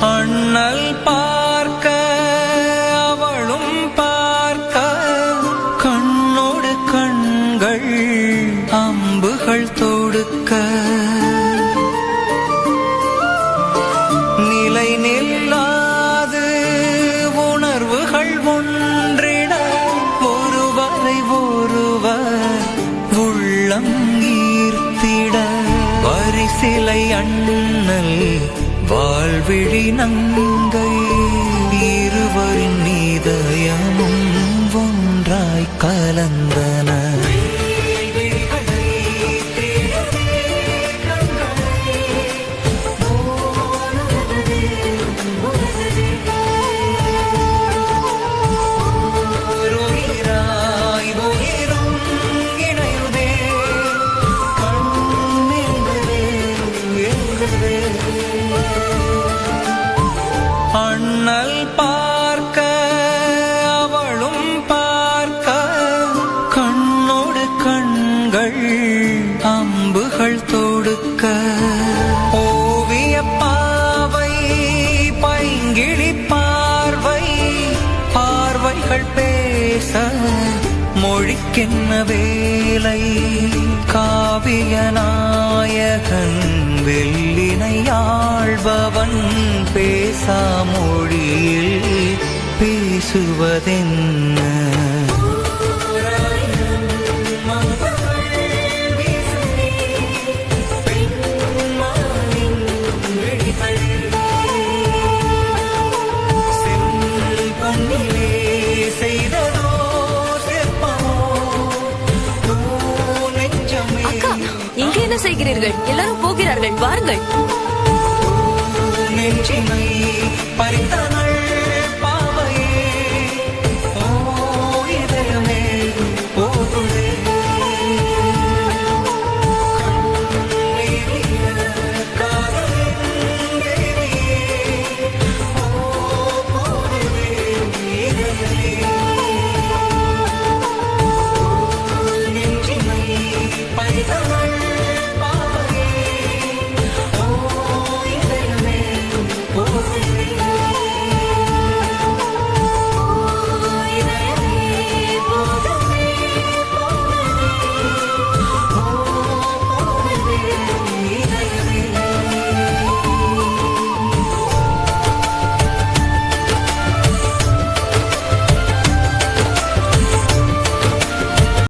அண்ணல் பார்க்க அவளும் பார்க்க கண்ணோடு கண்கள் அம்புகள் தொடுக்க. நிலை நில்லாது உணர்வுகள் ஒன்றிட ஒருவரை ஒருவர் உள்ளம் ஈர்த்திட. வரிசிலை அண்ணல் வாழ்விழி நங்கை அம்புகள் தொடுக்க. ஓவிய பாவை பைங்கிழி பார்வை பார்வைகள் பேச. மொழிக்கின்ன வேலை? காவிய நாயகன் வெள்ளினை ஆழ்பவன் பேசா மொழியில் பேசுவதென்ன? என்ன செய்கிறீர்கள்? எல்லாரும் போகிறார்கள் வாருங்கள். நெஞ்சினை பறித்த